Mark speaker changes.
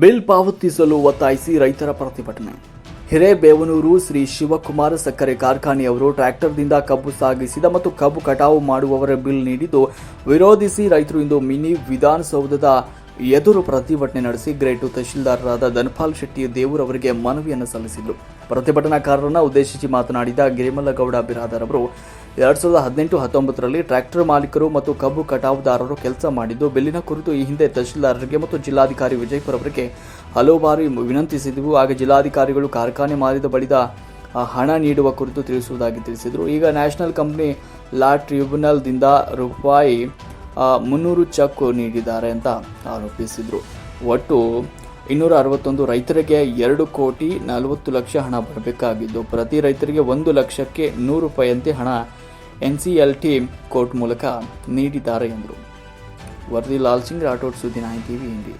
Speaker 1: Bill ಪಾವತಿಸಲು ಒತ್ತಾಯಿಸಿ ರೈತರ ಪ್ರತಿಭಟನೆ. ಹಿರೇಬೇವನೂರು ಶ್ರೀ ಶಿವಕುಮಾರ ಸಕ್ಕರೆ ಕಾರ್ಖಾನೆಯವರು ಟ್ರ್ಯಾಕ್ಟರ್ದಿಂದ ಕಬ್ಬು ಸಾಗಿಸಿದ ಮತ್ತು ಕಬ್ಬು ಕಟಾವು ಮಾಡುವವರ ಬಿಲ್ ನೀಡಿದ್ದು, ವಿರೋಧಿಸಿ ರೈತರು ಇಂದು ಮಿನಿ ವಿಧಾನಸೌಧದ ಎದುರು ಪ್ರತಿಭಟನೆ ನಡೆಸಿ ಗ್ರೇಟು ತಹಶೀಲ್ದಾರರಾದ ಧನಪಾಲ್ ಶೆಟ್ಟಿ ದೇವರವರಿಗೆ ಮನವಿಯನ್ನು ಸಲ್ಲಿಸಿದರು. ಪ್ರತಿಭಟನಾಕಾರರನ್ನು ಉದ್ದೇಶಿಸಿ ಮಾತನಾಡಿದ ಗಿರಿಮಲ್ಲಗೌಡ ಬಿರಾದರ್ ಅವರು ಎರಡ್ ಸಾವಿರದ ಹದಿನೆಂಟು ಹತ್ತೊಂಬತ್ತರಲ್ಲಿ ಟ್ರ್ಯಾಕ್ಟರ್ ಮಾಲೀಕರು ಮತ್ತು ಕಬ್ಬು ಕಟಾವುದಾರರು ಕೆಲಸ ಮಾಡಿದ್ದು, ಬಿಲ್ಲಿನ ಕುರಿತು ಈ ಹಿಂದೆ ತಹಶೀಲ್ದಾರರಿಗೆ ಮತ್ತು ಜಿಲ್ಲಾಧಿಕಾರಿ ವಿಜಯಪುರ ಅವರಿಗೆ ಹಲವು ಬಾರಿ ವಿನಂತಿಸಿದ್ದವು ಆಗ ಜಿಲ್ಲಾಧಿಕಾರಿಗಳು ಕಾರ್ಖಾನೆ ಮಾರಿದ ಬಳಿದ ಹಣ ನೀಡುವ ಕುರಿತು ತಿಳಿಸುವುದಾಗಿ ತಿಳಿಸಿದರು. ಈಗ ನ್ಯಾಷನಲ್ ಕಂಪ್ನಿ ಲಾ ಟ್ರಿಬ್ಯುನಲ್ದಿಂದ ರೂಪಾಯಿ ಮುನ್ನೂರು ಚೆಕ್ ನೀಡಿದ್ದಾರೆ ಅಂತ ಆರೋಪಿಸಿದರು. ಒಟ್ಟು ಇನ್ನೂರ ಅರವತ್ತೊಂದು ರೈತರಿಗೆ ಎರಡು ಕೋಟಿ ನಲವತ್ತು ಲಕ್ಷ ಹಣ ಬರಬೇಕಾಗಿದ್ದು, ಪ್ರತಿ ರೈತರಿಗೆ ಒಂದು ಲಕ್ಷಕ್ಕೆ ನೂರು ರೂಪಾಯಿಯಂತೆ ಹಣ N C L T court ಮೂಲಕ ನೀಡಿದ್ದಾರೆ ಎಂದರು ವರದಿ ಲಾಲ್ ಸಿಂಗ್ ರಾಠೋಡ್ ಸುದ್ದಿ ನಾಯಿ ಟಿವಿ ಹಿಂದಿ